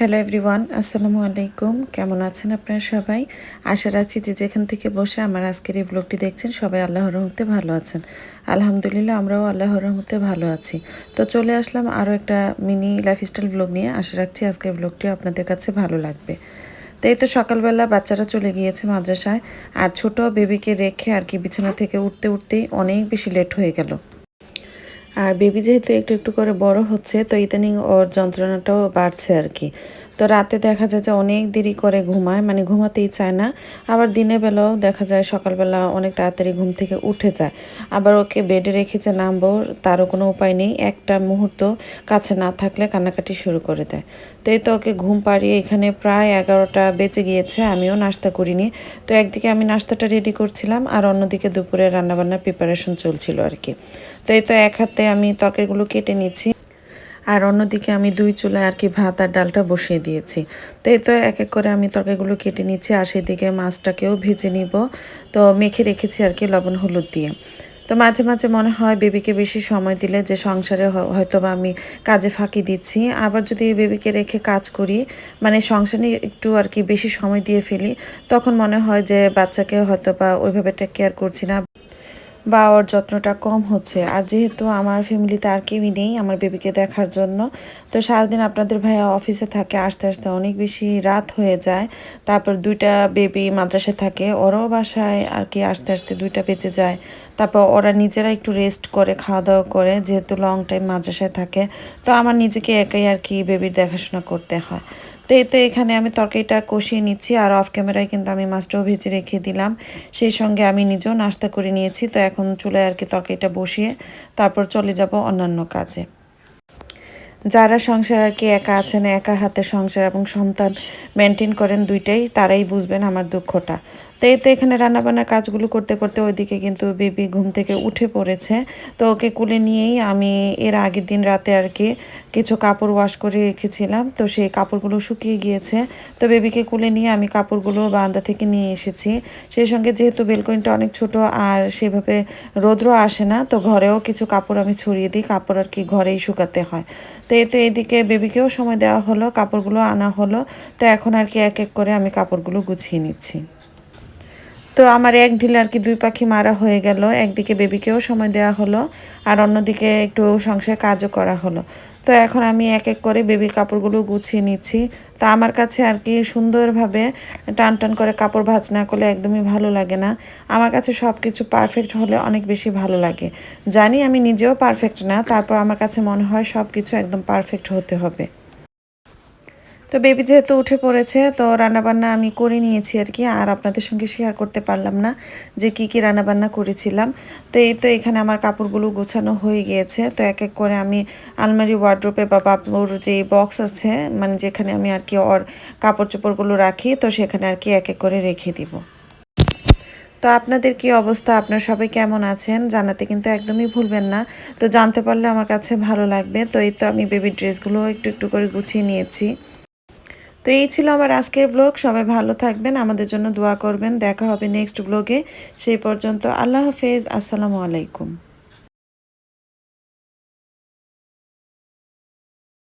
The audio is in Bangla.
হ্যালো এভরিওয়ান আসসালামু আলাইকুম কেমন আছেন আপনারা সবাই? আশা রাখছি যে যেখান থেকে বসে আমার আজকের এই ব্লগটি দেখছেন, সবাই আল্লাহর রহমতে ভালো আছেন। আলহামদুলিল্লাহ, আমরাও আল্লাহর রহমতে ভালো আছি। তো চলে আসলাম আরও একটা মিনি লাইফস্টাইল ব্লগ নিয়ে। আশা রাখছি আজকের ব্লগটি আপনাদের কাছে ভালো লাগবে। তো এই তো সকালবেলা বাচ্চারা চলে গিয়েছে মাদ্রাসায়, আর ছোট বেবিকে রেখে আর কি বিছানা থেকে উঠতে, উঠতেই অনেক বেশি লেট হয়ে গেল। আর বেবি যেহেতু একটু একটু করে বড় হচ্ছে, তো ইদানিং ওর যন্ত্রণাটাও বাড়ছে আর কি। তো রাতে দেখা যায় যে অনেক দেরি করে ঘুমায় মানে ঘুমাতেই চায় না। আবার দিনের বেলাও দেখা যায় সকালবেলা অনেক তাড়াতাড়ি ঘুম থেকে উঠে যায়। আবার ওকে বেডে রেখেছে নামবো, তারও কোনো উপায় নেই। একটা মুহূর্ত কাছে না থাকলে কান্নাকাটি শুরু করে দেয়। তো এই তো ওকে ঘুম পাড়িয়ে এখানে প্রায় এগারোটা বেঁচে গিয়েছে, আমিও নাস্তা করিনি। তো একদিকে আমি নাস্তাটা রেডি করছিলাম, আর অন্যদিকে দুপুরে রান্নাবান্নার প্রিপারেশন চলছিল আর কি। তো এই তো এক হাতে আমি তরকারিগুলো কেটে নিচ্ছি। আর অন্যদিকে আমি দুই চুলায় আর কি ভাত আর ডালটা বসিয়ে দিয়েছি। তো এই তো এক এক করে আমি তরকারিগুলো কেটে নিচ্ছি আর সেদিকে মাছটাকেও ভেজে নিব। তো মেখে রেখেছি আর কি লবণ, হলুদ দিয়ে। তো মাঝে মাঝে মনে হয় বেবিকে বেশি সময় দিলে যে সংসারে হয়তো বা আমি কাজে ফাঁকি দিচ্ছি। আবার যদি বেবিকে রেখে কাজ করি মানে সংসারে একটু আর কি বেশি সময় দিয়ে ফেলি, তখন মনে হয় যে বাচ্চাকে হয়তো বা ওইভাবে টেক কেয়ার করছি না। বা ওর যত্নটা কম হচ্ছে। আর যেহেতু আমার ফ্যামিলিতে আর কেউই নেই আমার বেবিকে দেখার জন্য, তো সারাদিন আপনাদের ভাইয়া অফিসে থাকে, আসতে আসতে অনেক বেশি রাত হয়ে যায়। তারপর দুইটা বেবি মাদ্রাসায় থাকে, ওরাও বাসায় আর কি আসতে আসতে দুইটা বেঁচে যায়। তারপর ওরা নিজেরা একটু রেস্ট করে খাওয়া দাওয়া করে, যেহেতু লং টাইম মাদ্রাসায় থাকে, তো আমার নিজেকে একাই আর কি বেবির দেখাশোনা করতে হয়। তো এতে এখানে আমি তরকারিটা কষিয়ে নিচ্ছি আর অফ ক্যামেরায় কিন্তু আমি মাছটাও ভেজে রেখে দিলাম। সেই সঙ্গে আমি নিজেও নাস্তা করে নিয়েছি, তো এখন চুলায় আর কি তরকারিটা বসিয়ে তারপর চলে যাব অন্যান্য কাজে। যারা সংসার আর কি একা আছেন, একা হাতে সংসার এবং সন্তান মেনটেন করেন দুইটাই, তারাই বুঝবেন আমার দুঃখটা। তো এই তো এখানে রান্নাবান্নার কাজগুলো করতে করতে ওইদিকে কিন্তু বেবি ঘুম থেকে উঠে পড়েছে। তো ওকে কুলে নিয়েই আমি এর আগের দিন রাতে আর কি কিছু কাপড় ওয়াশ করে রেখেছিলাম। তো সেই কাপড়গুলো শুকিয়ে গিয়েছে। তো বেবিকে কুলে নিয়ে আমি কাপড়গুলো বান্দা থেকে নিয়ে এসেছি। সেই সঙ্গে যেহেতু বেলকনিটা অনেক ছোট আর সেভাবে রৌদ্র আসে না, তো ঘরেও কিছু কাপড় আমি ছড়িয়ে দিই। কাপড় আর কি ঘরেই শুকাতে হয়। তো এই তো এদিকে বেবিকেও সময় দেওয়া হলো, কাপড়গুলো আনা হলো। তো এখন আর কি এক এক করে আমি কাপড়গুলো গুছিয়ে নিচ্ছি। তো আমার এক ঢিলে আর কি দুই পাখি মারা হয়ে গেল। একদিকে বেবিকেও সময় দেওয়া হলো আর অন্যদিকে একটু সংসারে কাজও করা হলো। তো এখন আমি এক এক করে বেবির কাপড়গুলো গুছিয়ে নিচ্ছি। তো আমার কাছে আর কি সুন্দরভাবে টান টান করে কাপড় ভাজ না করলে একদমই ভালো লাগে না। আমার কাছে সব কিছু পারফেক্ট হলে অনেক বেশি ভালো লাগে। জানি আমি নিজেও পারফেক্ট না, তারপর আমার কাছে মনে হয় সব কিছু একদম পারফেক্ট হতে হবে। তো বেবি যেহেতু উঠে পড়েছে, তো রান্নাবান্না আমি করে নিয়েছি আর কি। আর আপনাদের সঙ্গে শেয়ার করতে পারলাম না যে কি কি রান্নাবান্না করেছিলাম। তো এই তো এখানে আমার কাপড়গুলো গোছানো হয়ে গিয়েছে। তো এক এক করে আমি আলমারি ওয়ার্ড্রোপে বা বাপুর যে বক্স আছে মানে যেখানে আমি আর কি ওর কাপড় চোপড়গুলো রাখি, তো সেখানে আর কি এক এক করে রেখে দিব। তো আপনাদের কি অবস্থা? আপনার সবাই কেমন আছেন? জানাতে কিন্তু একদমই ভুলবেন না। তো জানতে পারলে আমার কাছে ভালো লাগবে। তো এই তো আমি বেবির ড্রেসগুলো একটু একটু করে গুছিয়ে নিয়েছি। তো এই ছিল আমার আজকের ব্লগ। সবাই ভালো থাকবেন, আমাদের জন্য দোয়া করবেন। দেখা হবে নেক্সট ব্লগে। সেই পর্যন্ত আল্লাহ হাফেজ। আসসালামু আলাইকুম।